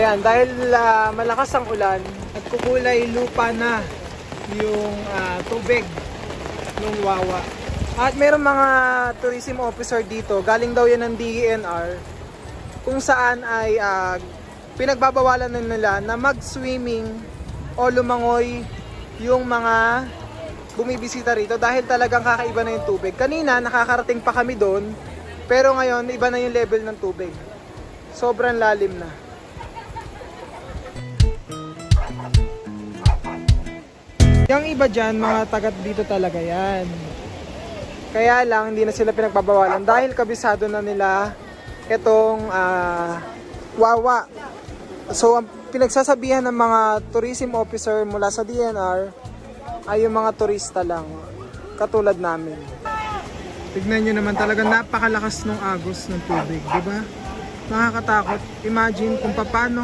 Ayan, dahil ah, malakas ang ulan at kukulay lupa na yung ah, tubig ng Wawa. At meron mga tourism officer dito, galing daw yan ng DENR, kung saan ay ah, pinagbabawalan na nila na mag-swimming o lumangoy yung mga bumibisita rito dahil talagang kakaiba na yung tubig. Kanina nakakarating pa kami doon, pero ngayon iba na yung level ng tubig. Sobrang lalim na. Yung iba dyan, mga tagat dito talaga yan. Kaya lang, hindi na sila pinagbabawalan dahil kabisado na nila itong ah, wawa. So, ang pinagsasabihan ng mga tourism officer mula sa DNR ay yung mga turista lang, katulad namin. Tignan nyo naman talaga napakalakas ng agos ng tubig, di ba? Nakakatakot. Imagine kung paano